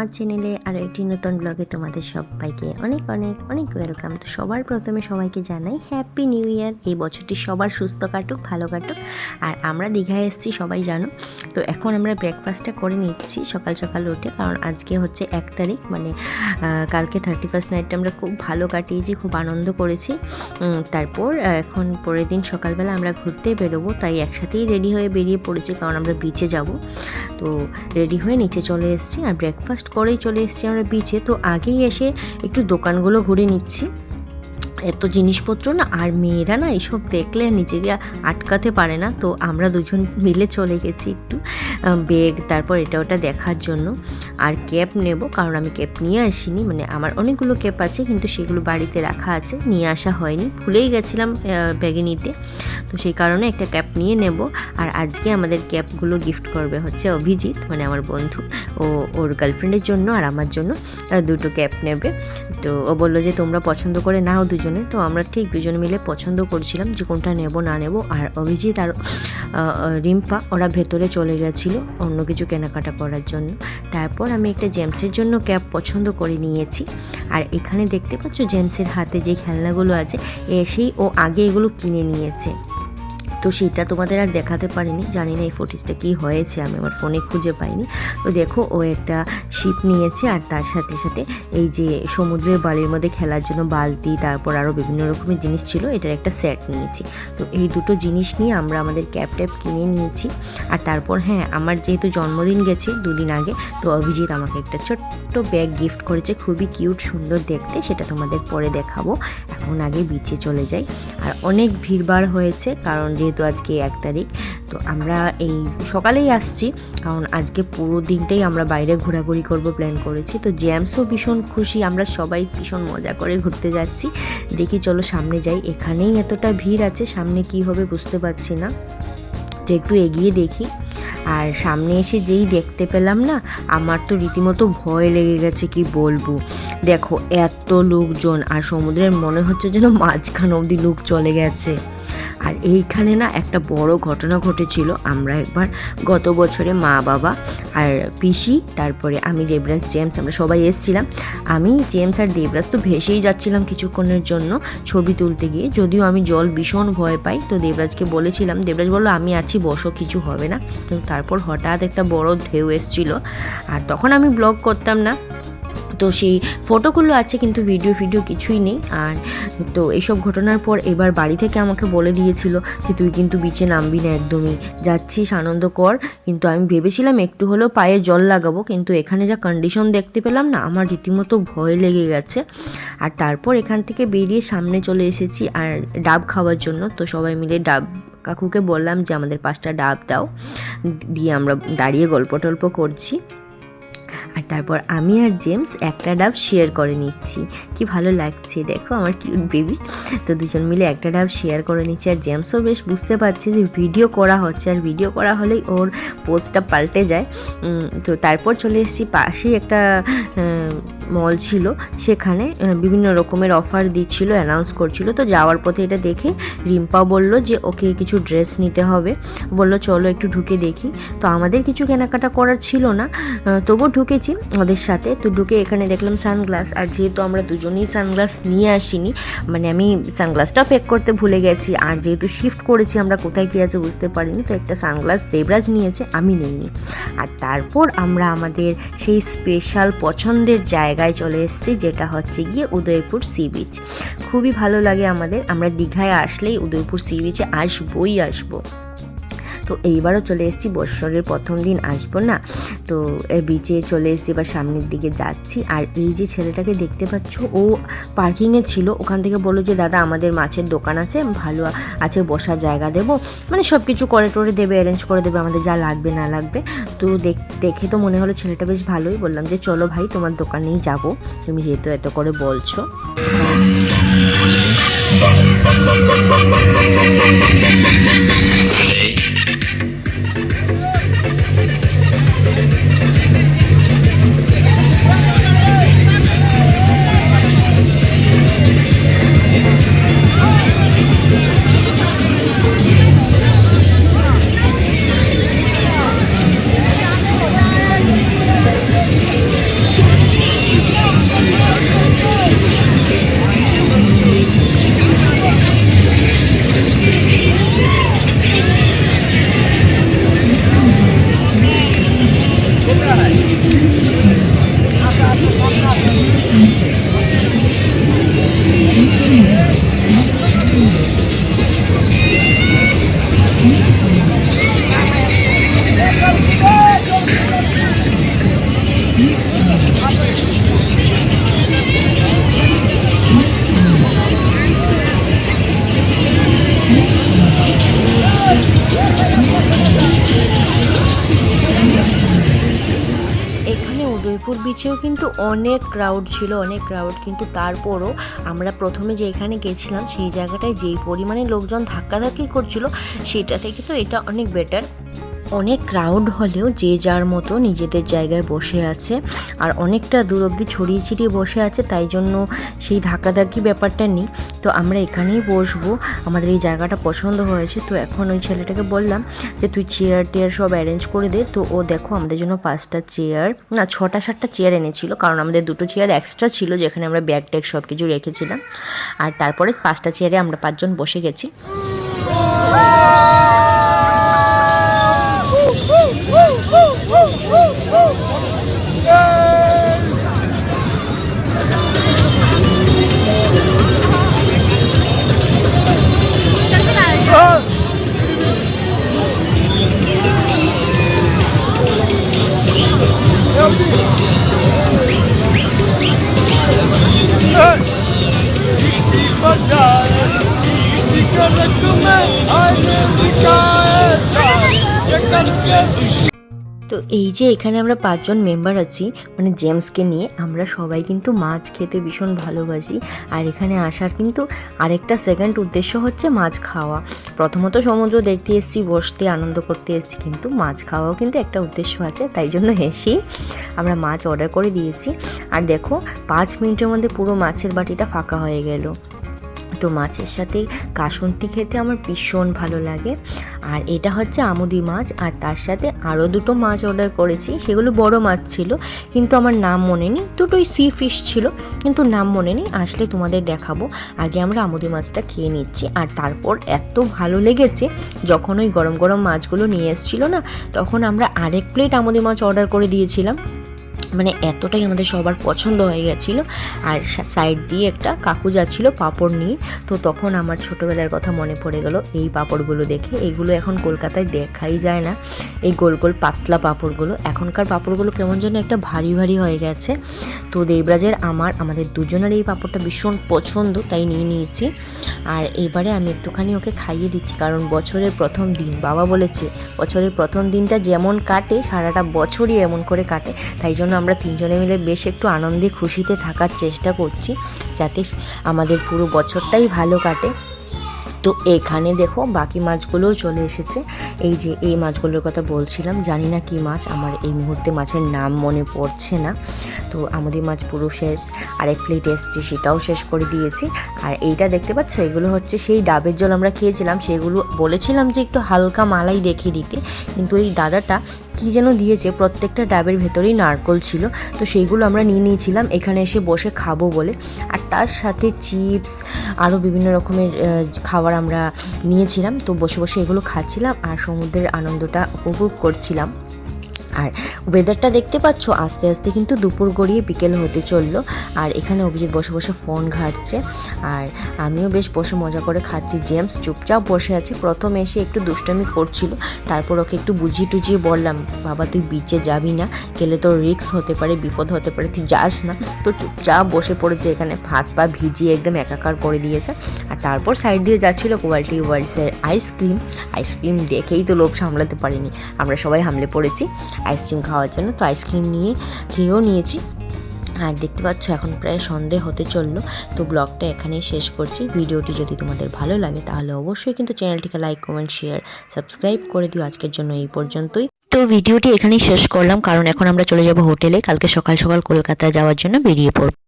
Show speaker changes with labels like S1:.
S1: আমার চ্যানেলে আরও একটি নতুন ব্লগে তোমাদের সবাইকে অনেক অনেক অনেক ওয়েলকাম তো সবার প্রথমে সবাইকে জানাই হ্যাপি নিউ ইয়ার এই বছরটি সবার সুস্থ কাটুক, ভালো কাটুক। আর আমরা দীঘায় এসেছি, সবাই জানো। তো এখন আমরা ব্রেকফাস্টটা করে নিচ্ছি সকাল সকাল উঠে, কারণ আজকে হচ্ছে এক তারিখ মানে কালকে থার্টি ফার্স্ট নাইটটা আমরা খুব ভালো কাটিয়েছি, খুব আনন্দ করেছি। তারপর এখন পরের দিন সকালবেলা আমরা ঘুরতে বেরোবো, তাই একসাথেই রেডি হয়ে বেরিয়ে পড়েছি, কারণ আমরা বিচে যাব। তো রেডি হয়ে নিচে চলে এসেছি, আর ব্রেকফাস্ট করেই চলে এসেছি। আমরা বিচে তো আগেই এসে একটু দোকানগুলো ঘুরে নিচ্ছি। এত জিনিসপত্র না আর মেয়েরা না এইসব দেখলে নিজেকে আটকাতে পারে না। তো আমরা দুজন মিলে চলে গেছি একটু বেগ তারপর এটা ওটা দেখার জন্য। আর ক্যাপ নেব, কারণ আমি ক্যাপ নিয়ে আসিনি। মানে আমার অনেকগুলো ক্যাপ আছে, কিন্তু সেগুলো বাড়িতে রাখা আছে। নিয়ে আসা হয়নি। ভুলেই গেছিলাম ব্যাগে নিতে। তো সেই কারণে একটা ক্যাপ নিয়ে নেব। আর আজকে আমাদের ক্যাপগুলো গিফট করবে হচ্ছে অভিজিৎ মানে আমার বন্ধু। ও ওর গার্লফ্রেন্ডের জন্য আর আমার জন্য দুটো ক্যাপ নেবে। তো ও বলল যে তোমরা পছন্দ করে নাও দুজনে তো আমরা ঠিক দুজনে মিলে পছন্দ করছিলাম যে কোনটা নেব, না নেব। আর অভিজিৎ আর রিম্পা, ওরা ভেতরে চলে গেছিল অন্য কিছু কেনাকাটা করার জন্য। তারপর আমি একটা জেমসের জন্য ক্যাব পছন্দ করে নিয়েছি। আর এখানে দেখতে পাচ্ছ জেমসের হাতে যে খেলনাগুলো আছে এসেই ও আগে এগুলো কিনে নিয়েছে। তো সেটা তোমাদের আর দেখাতে পারিনি। জানি না এই ফুটেজটা কী হয়েছে, আমি আমার ফোনে খুঁজে পাইনি। তো দেখো, ও একটা শিপ নিয়েছে আর তার সাথে সাথে এই যে সমুদ্রের বালির মধ্যে খেলার জন্য বালতি, তারপর আরও বিভিন্ন রকমের জিনিস ছিল, এটার একটা সেট নিয়েছি। তো এই দুটো জিনিস নিয়ে আমরা আমাদের ক্যাব ট্যাব কিনে নিয়েছি। আর তারপর হ্যাঁ আমার যেহেতু জন্মদিন গেছে দুদিন আগে, তো অভিজিৎ আমাকে একটা ছোট্ট ব্যাগ গিফট করেছে, খুবই কিউট সুন্দর দেখতে, সেটা তোমাদের পরে দেখাবো। এখন আগে বিচে চলে যাই। আর অনেক ভিড়ভাড় হয়েছে, কারণ যেহেতু আজকে এক তারিখ, তো আমরা এই সকালেই আসছি, কারণ আজকে পুরো দিনটাই আমরা বাইরে ঘোরাঘুরি করব প্ল্যান করেছি। তো জ্যামসও ভীষণ খুশি, আমরা সবাই ভীষণ মজা করে ঘুরতে যাচ্ছি। দেখি চলো সামনে যাই, এখানেই এতটা ভিড় আছে, সামনে কি হবে বুঝতে পারছি না। তো একটু এগিয়ে দেখি, আর সামনে এসে যেই দেখতে পেলাম না, আমার তো রীতিমতো ভয় লেগে গেছে, কি বলব। দেখো, এত লোকজন, আর সমুদ্রের মনে হচ্ছে যেন মাঝখান অবধি লোক চলে গেছে। আর এইখানে না একটা বড় ঘটনা ঘটেছিল। আমরা একবার গত বছরে মা, বাবা আর পিসি, তারপরে আমি, দেবরাজ, জেমস, আমরা সবাই এসেছিলাম। আমি, জেমস আর দেবরাজ তো ভেসেই যাচ্ছিলাম কিছুক্ষণের জন্য ছবি তুলতে গিয়ে। যদিও আমি জল ভীষণ ভয় পাই, তো দেবরাজকে বলেছিলাম, দেবরাজ বলল আমি আছি, বসো, কিছু হবে না। তো তারপর হঠাৎ একটা বড় ঢেউ এসেছিল। আর তখন আমি ব্লগ করতাম না। তো সেই ফটোগুলো আছে কিন্তু ভিডিও ভিডিও কিছুই নেই। আর তো এইসব ঘটনার পর এবার বাড়ি থেকে আমাকে বলে দিয়েছিল যে, তুই কিন্তু বিচে নামবি না একদমই। যাচ্ছিস, আনন্দ কর। কিন্তু আমি ভেবেছিলাম একটু হলেও পায়ে জল লাগাবো। কিন্তু এখানে যা কন্ডিশন দেখতে পেলাম না, আমার রীতিমতো ভয় লেগে গেছে। আর তারপর এখান থেকে বেরিয়ে সামনে চলে এসেছি আর ডাব খাওয়ার জন্য। তো সবাই মিলে ডাব, কাকুকে বললাম যে, আমাদের পাঁচটা ডাব দাও। দিয়ে আমরা দাঁড়িয়ে গল্প টল্প করছি। আর তারপর আমি আর জেমস একটা ডাব শেয়ার করে নিচ্ছি। কি ভালো লাগছে দেখো আমার কিউট বেবি তো দুজন মিলে একটা ডাব শেয়ার করে নিচ্ছি আর জেমসও বেশ বুঝতে পারছে যে ভিডিও করা হচ্ছে আর ভিডিও করা হলেই ওর পোস্টটা পাল্টে যায়। তো তারপর চলে এসেছি পাশেই একটা মল ছিল। সেখানে বিভিন্ন রকমের অফার দিচ্ছিল অ্যানাউন্স করছিল। তো যাওয়ার পথে এটা দেখে রিম্পা বলল যে ওকে কিছু ড্রেস নিতে হবে। বলল চলো একটু ঢুকে দেখি। তো আমাদের কিছু কেনাকাটা করার ছিল না। আহ, তবুও ঢুকেছি ওদের সাথে। তো ঢুকে এখানে দেখলাম সানগ্লাস। আর যেহেতু আমরা দুজনেই সানগ্লাস নিয়ে আসিনি মানে আমি সানগ্লাসটাও প্যাক করতে ভুলে গেছি। আর যেহেতু শিফট করেছি, আমরা কোথায় কী আছে বুঝতে পারিনি। তো একটা সানগ্লাস দেবরাজ নিয়েছে, আমি নিইনি। আর তারপর আমরা আমাদের সেই স্পেশাল পছন্দের জায়গায় চলে এসেছি, যেটা হচ্ছে গিয়ে উদয়পুর সি বিচ খুবই ভালো লাগে আমাদের। আমরা দীঘায় আসলেই উদয়পুর সি বিচে আসবোই আসব। তো এইবারও চলে এসেছি বৎসরের প্রথম দিন আসব না। তো বিচে চলে এসেছি এবার সামনের দিকে যাচ্ছি। আর এই যে ছেলেটাকে দেখতে পাচ্ছ ও পার্কিংয়ে ছিল। ওখান থেকে বলল যে দাদা আমাদের মাছের দোকান আছে ভালো আছে বসার জায়গা দেবো। মানে সব কিছু করে টোরে দেবে অ্যারেঞ্জ করে দেবে আমাদের যা লাগবে না লাগবে। তো দেখে তো মনে হলো ছেলেটা বেশ ভালোই। বললাম যে চলো ভাই তোমার দোকানেই যাব। তুমি যেহেতু এত করে বলছো। Bum, bum, bum, bum, bum, bum, bum, bum, bum, bum, bum, bum, bum, bum, bum, bum, bum, চেয়েও কিন্তু অনেক ক্রাউড ছিল, অনেক ক্রাউড কিন্তু তারপরও আমরা প্রথমে যে এখানে গেছিলাম, সেই জায়গাটায় যেই পরিমাণে লোকজন ধাক্কাধাক্কি করছিল, সেটা থেকে তো এটা অনেক বেটার অনেক ক্রাউড হলেও যে যার মতো নিজেদের জায়গায় বসে আছে আর অনেকটা দূর অবধি ছড়িয়ে ছিটিয়ে বসে আছে, তাই জন্য সেই ধাক্কাধাক্কি ব্যাপারটা নেই। তো আমরা এখানেই বসবো। আমাদের এই জায়গাটা পছন্দ হয়েছে। তো এখন ওই ছেলেটাকে বললাম যে, তুই চেয়ার টেয়ার সব অ্যারেঞ্জ করে দে। তো ও দেখো আমাদের জন্য পাঁচটা চেয়ার না ছটা সাতটা চেয়ার এনেছিল, কারণ আমাদের দুটো চেয়ার এক্সট্রা ছিল যেখানে আমরা ব্যাগ ট্যাগ সব কিছু রেখেছিলাম। আর তারপরে পাঁচটা চেয়ারে আমরা পাঁচজন বসে গেছি। এই যে এখানে আমরা পাঁচজন মেম্বার আছি মানে জেমসকে নিয়ে আমরা সবাই কিন্তু মাছ খেতে ভীষণ ভালোবাসি। আর এখানে আসার কিন্তু আরেকটা সেকেন্ড উদ্দেশ্য হচ্ছে মাছ খাওয়া। প্রথমত সমুদ্র দেখতে এসেছি, বসতে আনন্দ করতে এসেছি, কিন্তু মাছ খাওয়াও কিন্তু একটা উদ্দেশ্য আছে, তাই জন্য হেসি। আমরা মাছ অর্ডার করে দিয়েছি। আর দেখো, পাঁচ মিনিটের মধ্যে পুরো মাছের বাটিটা ফাঁকা হয়ে গেল। তো মাছের সাথে কাসুন্তি খেতে আমার ভীষণ ভালো লাগে। আর এটা হচ্ছে আমুদি মাছ, আর তার সাথে আরও দুটো মাছ অর্ডার করেছি। সেগুলো বড় মাছ ছিল, কিন্তু আমার নাম মনে নেই। দুটোই সি ফিশ ছিল, কিন্তু নাম মনে নেই। আসলে তোমাদের দেখাবো। আগে আমরা আমুদি মাছটা খেয়ে নিচ্ছি। আর তারপর এত ভালো লেগেছে, যখন ওই গরম গরম মাছগুলো নিয়ে এসেছিল না, তখন আমরা আরেক প্লেট আমুদি মাছ অর্ডার করে দিয়েছিলাম। মানে এতটাই আমাদের সবার পছন্দ হয়ে গেছিল। আর সাইড দিয়ে একটা কাকু যাচ্ছিল পাঁপড় নিয়ে। তো তখন আমার ছোটোবেলার কথা মনে পড়ে গেল, এই পাঁপড়গুলো দেখে। এইগুলো এখন কলকাতায় দেখাই যায় না। এই গোল গোল পাতলা পাঁপড়গুলো। এখনকার পাঁপড়গুলো কেমন যেন একটা ভারী ভারী হয়ে গেছে। তো দেবরাজের আমার, আমাদের দুজনের এই পাঁপড়টা ভীষণ পছন্দ, তাই নিয়ে নিয়েছি। আর এবারে আমি একটুখানি ওকে খাইয়ে দিচ্ছি, কারণ বছরের প্রথম দিন, বাবা বলেছে, বছরের প্রথম দিনটা যেমন কাটে, সারাটা বছরই এমন করে কাটে। তাই জন্য আমরা তিনজনে মিলে বেশ একটু আনন্দে খুশিতে থাকার চেষ্টা করছি, যাতে আমাদের পুরো বছরটাই ভালো কাটে। তো এখানে দেখো বাকি মাছগুলোও চলে এসেছে। এই যে এই মাছগুলোর কথা বলছিলাম জানি না কি মাছ আমার এই মুহূর্তে মাছের নাম মনে পড়ছে না। তো আমাদের মাছ পুরো শেষ আরেক প্লেট এসছে সেটাও শেষ করে দিয়েছি। আর এইটা দেখতে পাচ্ছ এগুলো হচ্ছে সেই ডাবের জল আমরা খেয়েছিলাম সেগুলো বলেছিলাম যে একটু হালকা মালাই দেখিয়ে দিতে কিন্তু এই দাদাটা কী যেন দিয়েছে প্রত্যেকটা ডাবের ভেতরেই নারকল ছিল তো সেইগুলো আমরা নিয়ে নিয়েছিলাম এখানে এসে বসে খাব বলে। আর তার সাথে চিপস আরও বিভিন্ন রকমের আহ, খাবার আমরা নিয়েছিলাম তো বসে বসে এগুলো খাচ্ছিলাম আর সমুদ্রের আনন্দটা উপভোগ করছিলাম। আর ওয়েদারটা দেখতে পাচ্ছ, আস্তে আস্তে কিন্তু দুপুর গড়িয়ে বিকেল হতে চলল। আর এখানে অভিজিৎ বসে বসে ফোন ঘাটছে। আর আমিও বেশ বসে মজা করে খাচ্ছি। জেমস চুপচাপ বসে আছে। প্রথম এসে একটু দুষ্টামি করছিল। তারপর ওকে একটু বুঝিয়ে টুজিয়ে বললাম, বাবা, তুই বিচে যাবি না? গেলে তোর রিস্ক হতে পারে, বিপদ হতে পারে, তুই যাস না? তো চুপচাপ বসে পড়েছে এখানে। হাত পা ভিজিয়ে একদম একাকার করে দিয়েছে। আর তারপর সাইড দিয়ে যাচ্ছিল কোয়ালিটি ওয়ার্ডসের আইসক্রিম আইসক্রিম দেখেই তো লোভ সামলাতে পারিনি। আমরা সবাই হামলে পড়েছি। আইসক্রিম খাওয়ার জন্য। তো আইসক্রিম নিয়ে খেয়েও নিয়েছি। আর দেখতে পাচ্ছ, এখন প্রায় সন্ধে হতে চলল। তো ব্লগটা এখানেই শেষ করছি। ভিডিওটি যদি তোমাদের ভালো লাগে, তাহলে অবশ্যই কিন্তু চ্যানেলটিকে লাইক কমেন্ট শেয়ার সাবস্ক্রাইব করে দিও। আজকের জন্য এই পর্যন্তই। তো ভিডিওটি এখানেই শেষ করলাম। কারণ এখন আমরা চলে যাব হোটেলে। কালকে সকাল সকাল কলকাতায় যাওয়ার জন্য বেরিয়ে পড়ব।